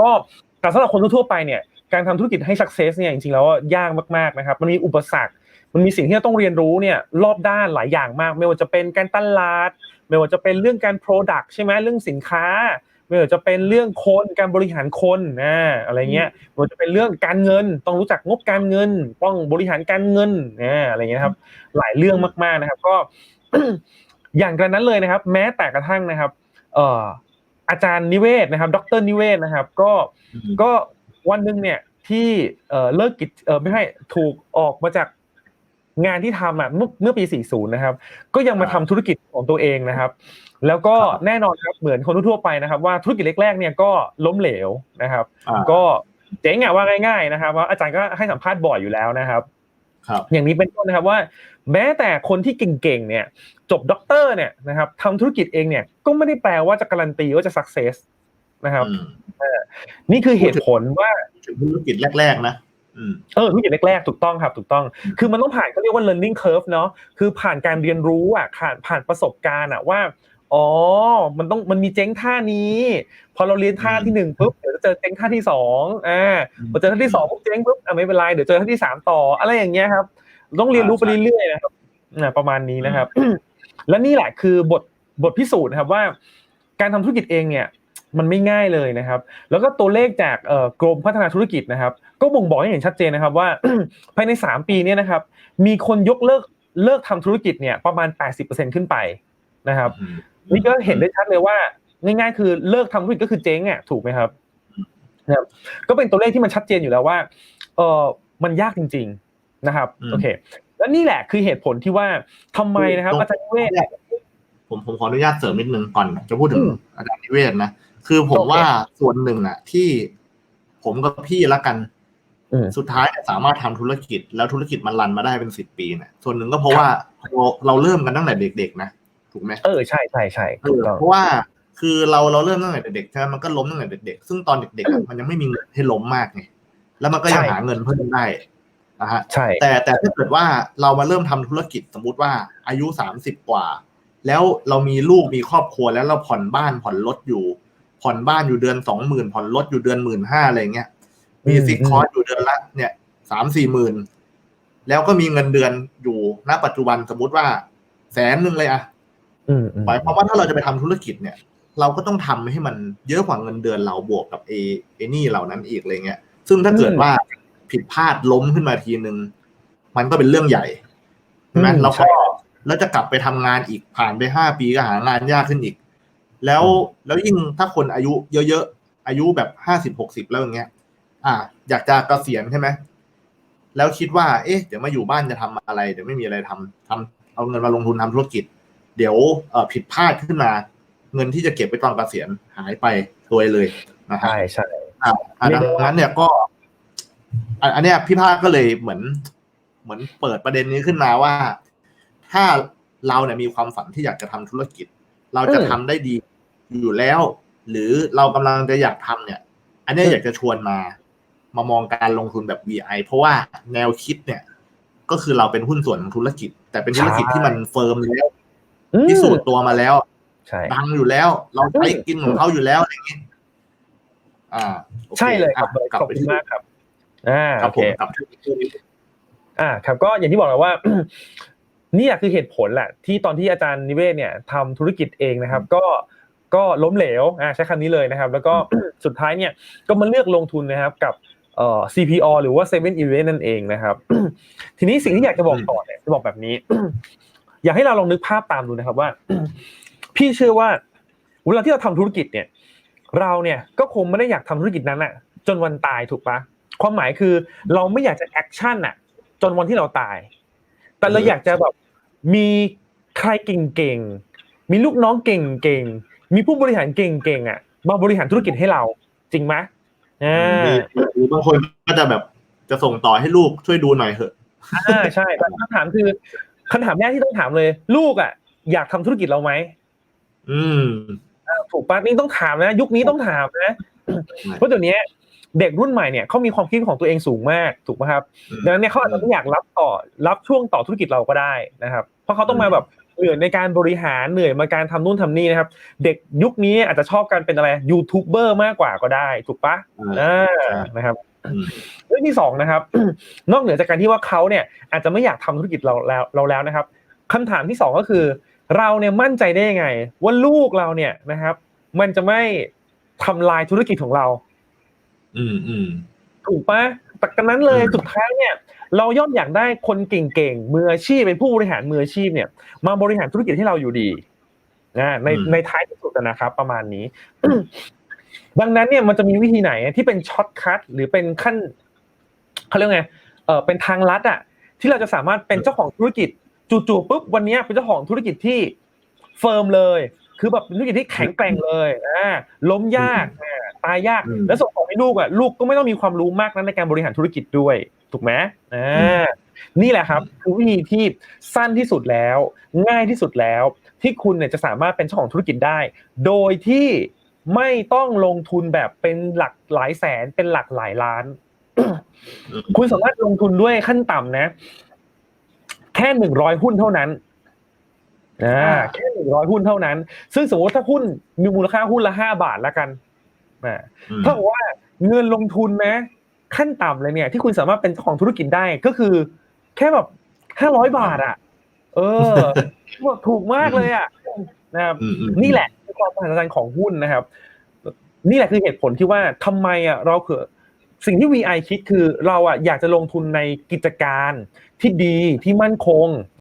ก็แต่สำหรับคนทั่วไปเนี่ยการทำธุรกิจให้ success เนี่ยจริงๆแล้วยากมากๆนะครับมันมีอุปสรรค มันมีสิ่งที่เราต้องเรียนรู้เนี่ยรอบด้านหลายอย่างมาก ไม่ว่าจะเป็นการตลาด ไม่ว่าจะเป็นเรื่องการ product ใช่ไหมเรื่องสินค้า ไม่ว่าจะเป็นเรื่องคนการบริหารคนนะอะไรเงี้ยไม่ว่าจะเป็นเรื่องการเงิน ต้องรู้จักงบการเงิน ต้องบริหารการเงินนะอะไรเงี้ยครับ หลายเรื่องมากๆนะครับ ก็อย่างกระนั้นเลยนะครับ แม้แต่กระทั่งนะครับ เอ่อ อาจารย์นิเวศนะครับ ดรนิเวศนะครับ ก็อืมก็วันหนึ่งเนี่ยที่เอ่อเลิกกิจเอ่อไม่ให้ถูกออกมาจากงานที่ทำอะเมื่อเมื่อปี 40 นะครับ ก็ยังมาทำธุรกิจของตัวเองนะครับ แล้วก็ครับแน่นอนครับเหมือนคนทั่วๆไปนะครับ ว่าธุรกิจแรกๆเนี่ยก็ล้มเหลวนะครับอ่าก็เจ๊งอะว่าง่าย ๆนะครับว่าอาจารย์ก็ให้สัมภาษณ์บ่อยอยู่แล้วนะครับครับ อย่างนี้เป็นต้นนะครับว่า แม้แต่คนที่เก่งๆเนี่ย จบด็อกเตอร์เนี่ยนะครับทำธุรกิจเองเนี่ยก็ไม่ได้แปลว่าจะการันตีว่าจะสักเซสนะครับอืมนี่คือเหตุผลว่าถึงธุรกิจแรก ๆ นะอืมเออธุรกิจแรกๆถูกต้องครับถูกต้อง คือมันต้องผ่านเขาเรียกว่า learning curve เนาะคือผ่านการเรียนรู้อะผ่านผ่านประสบการณ์อะว่า อ๋อ มันต้องมันมีเจ๊งท่านี้ พอเราเรียนท่าที่หนึ่งปุ๊บเดี๋ยวจะเจอเจ๊งท่าที่สองอ่าพอเจอท่าที่สองปุ๊บเจ๊งปุ๊บอะไม่เป็นไรเดี๋ยวเจอท่าที่สามต่อ อะไรอย่างเงี้ยครับ ต้องเรียนรู้ไปเรื่อยๆนะครับอ่าประมาณนี้นะครับ และนี่แหละคือบทบทพิสูจน์นะครับว่า การทำธุรกิจเองเนี่ย มันไม่ง่ายเลยนะครับ แล้วก็ตัวเลขจากเอ่อกรมพัฒนาธุรกิจนะครับ ก็บ่งบอกให้เห็นชัดเจนนะครับว่าภายใน 3 ปีเนี้นะครับ มีคนยกเลิกเลิกทำธุรกิจเนี่ยประมาณ 80%ขึ้นไป นะครับอืมนี่ก็เห็นได้ชัดเลยว่าง่ายๆ คือเลิกทำธุรกิจก็คือเจ๊งอะถูกไหมครับนะครับ ก็เป็นตัวเลขที่มันชัดเจนอยู่แล้วว่าเออมันยากจริง ๆนะครับอืมโอเค และนี่แหละคือเหตุผลที่ว่าทำไมนะครับตรงอาจารย์นิเวศผมผมขออนุญาตเสริมนิดนึงก่อนจะพูดถึงอืมอาจารย์นิเวศนะคือผมโอเคว่าส่วนหนึ่งอะ ที่ผมกับพี่ละกันอืมสุดท้ายเนี่ยสามารถทำธุรกิจแล้วธุรกิจมันรันมาได้เป็นสิบปีเนี่ยส่วนหนึ่งก็เพราะว่าเราเราเริ่มกันตั้งแต่เด็กๆนะ ถูกไหมเออใช่ใช่ใช่เอถูกอต้องเพราะว่าคือเราเราเริ่มตั้งแต่เด็กๆใช่ไหมมันก็ล้มตั้งแต่เด็กๆซึ่งตอนเด็กๆอะมันยังไม่มีเงินให้ล้มมากไงแล้วมันก็ยังใช่หาเงินเพิ่มได้นะฮะใช่แต่แต่ถ้าเกิดว่าเรามาเริ่มทำธุรกิจสมมุติว่าอายุสามสิบกว่า แล้วเรามีลูกมีครอบครัวแล้วเราผ่อนบ้านผ่อนรถอยู่ ผ่อนบ้านอยู่เดือนสองหมื่นผ่อนรถอยู่เดือนหมื่นห้าอะไรเงี้ยมีอืมซิกคอร์สอยู่เดือนละเนี่ยสามสี่หมื่นแล้วก็มีเงินเดือนอยู่ณปัจจุบันสมมุติว่าแสนหนึ่งเลยอะอืมอืม หมายความว่าถ้าเราจะไปทำธุรกิจเนี่ย เราก็ต้องทำให้มันเยอะกว่าเงินเดือนเราบวกกับเอเอนี่เหล่านั้นอีกอะไรเงี้ย ซึ่งถ้าเกิดว่าผิดพลาดล้มขึ้นมาทีนึง มันก็เป็นเรื่องใหญ่ใช่ไหมอืมแล้วใช่ก็แล้วจะกลับไปทำงานอีกผ่านไปห้าปีก็หางานยากขึ้นอีก แล้วแล้วยิ่งถ้าคนอายุเยอะๆอายุแบบห้าสิบหกสิบแล้วอย่างเงี้ย อ่า อยากจะเกษียณใช่ไหมแล้วคิดว่า เอ๊ะ เดี๋ยวมาอยู่บ้านจะทำอะไร เดี๋ยวไม่มีอะไรทำทำเอาเงินมาลงทุนทำธุรกิจ เดี๋ยวเอ่อผิดพลาดขึ้นมา เงินที่จะเก็บไว้ตอนเกษียณหายไปตัวยเลยนะฮะใช่ใช่อ่าอ่าดังนั้นเนี่ยก็ อันอันเนี้ยพี่ภาคก็เลยเหมือน เหมือนเปิดประเด็นนี้ขึ้นมาว่า ถ้าเราเนี่ยมีความฝันที่อยากจะทำธุรกิจ เราจะทำได้ดีอยู่แล้ว หรือเรากำลังจะอยากทำเนี่ย อันเนี้ยอยากจะชวนมา มามองการลงทุนแบบ VI เพราะว่าแนวคิดเนี่ย ก็คือเราเป็นหุ้นส่วนของธุรกิจ แต่เป็นธุรกิจที่มันเฟิร์มแล้วอืม พิสูจน์ตัวมาแล้วใช่ดังอยู่แล้ว เราใช้กินของเขาอยู่แล้วอะไรอย่างเงี้ยอ่าโอคใช่เลยครับอะกลับขอบไปคุณที่มากครับอ่าครัโอบผเคมกลับที่ที่นี้อ่า ครับก็อย่างที่บอกแล้วว่านี่แหละคือเหตุผลแหละ ที่ตอนที่อาจารย์นิเวศเนี่ยทำธุรกิจเองนะครับ ก็ก็ล้มเหลวอ่าใช้คำนี้เลยนะครับ แล้วก็สุดท้ายเนี่ยก็มาเลือกลงทุนนะครับกับเอ่อ CPO หรือว่า7 e เ e ่ e นั่นเองนะครับ ทีนี้สิ่งที่อยากจะบอกต่อเนี่ยจะบอกแบบนี้ อยากให้เราลองนึกภาพตามดูนะครับว่า พี่เชื่อว่าเวลาที่เราทำธุรกิจเนี่ย เราเนี่ยก็คงไม่ได้อยากทำธุรกิจนั้นอะจนวันตายถูกปะความหมายคือเราไม่อยากจะแอคชั่นอะจนวันที่เราตาย แต่เราอยากจะแบบมีใครเก่งๆมีลูกน้องเก่งๆมีผู้บริหารเก่งๆอะมาบริหารธุรกิจให้เรา จริงไหมอ่ามีหรือบางคนก็จะแบบจะส่งต่อให้ลูกช่วยดูหน่อยเถอะอ่าใช่แต่คำถามคือ คำถามแรกที่ต้องถามเลย ลูกอะอยากทำธุรกิจเราไหมอืมถูกปะนี่ต้องถามนะ ยุคนี้ต้องถามนะเพราะเดี๋ยวนี้เด็กรุ่นใหม่เนี่ยเขามีความคิดของตัวเองสูงมากถูกไหมครับอืมดังนั้นเนี่ยเขาอาจจะไม่อยากรับต่อรับช่วงต่อธุรกิจเราก็ได้นะครับ เพราะเขาต้องมาแบบเหนื่อยในการบริหารเหนื่อยมาการทำนู่นทำนี่นะครับ เด็กยุคนี้อาจจะชอบการเป็นอะไรยูทูบเบอร์มากกว่าก็ได้ ถูกปะอ่าอ่านะครับอืม เรื่องที่สองนะครับ นอกเหนือจากการที่ว่าเขาเนี่ย อาจจะไม่อยากทำธุรกิจเราแล้วเราแล้วนะครับคำถามที่สองก็คือ เราเนี่ยมั่นใจได้ยังไง ว่าลูกเราเนี่ยนะครับ มันจะไม่ทำลายธุรกิจของเรา อืมอืมถูกปะแต่กันนั้นเลยอืมสุดท้ายเนี่ย เราย่อมอยากได้คนเก่งๆมืออาชีพเป็นผู้บริหารมืออาชีพเนี่ย มาบริหารธุรกิจให้เราอยู่ดีนะในในท้ายที่สุดนะครับ ประมาณนี้ ดังนั้นเนี่ยมันจะมีวิธีไหนที่เป็นช็อตคัทหรือเป็นขั้นเขาเรียกไงเออเป็นทางลัดอะที่เราจะสามารถเป็นเจ้าของธุรกิจจู่ๆปุ๊บวันเนี้ยเป็นเจ้าของธุรกิจที่เฟิร์มเลย คือแบบเป็นธุรกิจที่แข็งแกร่งเลยอ่าล้มยากอ่าตายยากอืมแล้วส่งของให้ลูกอะลูกก็ไม่ต้องมีความรู้มากนั้นในการบริหารธุรกิจด้วย ถูกไหมอ่านี่แหละครับคือวิธีที่สั้นที่สุดแล้ว ง่ายที่สุดแล้ว ที่คุณเนี่ยจะสามารถเป็นเจ้าของธุรกิจได้ โดยที่ ไม่ต้องลงทุนแบบเป็นหลักหลายแสนเป็นหลักหลายล้าน คุณสามารถลงทุนด้วยขั้นต่ำนะ แค่หนึ่งร้อยหุ้นเท่านั้นอ่าอ่าแค่หนึ่งร้อยหุ้นเท่านั้น ซึ่งสมมติถ้าหุ้นมีมูลค่าหุ้นละห้าบาทแล้วกันอ่าอืมถ้าบอกว่าเงินลงทุนนะ ขั้นต่ำเลยเนี่ย ที่คุณสามารถเป็นเจ้าของธุรกิจได้ก็คือ แค่แบบห้าร้อยบาทอะ เออแบบถูกมากเลยอะนะครับอืมอืมนี่แหละ ความมหัศจรรย์ของหุ้นนะครับ นี่แหละคือเหตุผลที่ว่าทำไมอะเราเคือสิ่งที่ VI คิดคือเราอะอยากจะลงทุนในกิจการที่ดีที่มั่นคง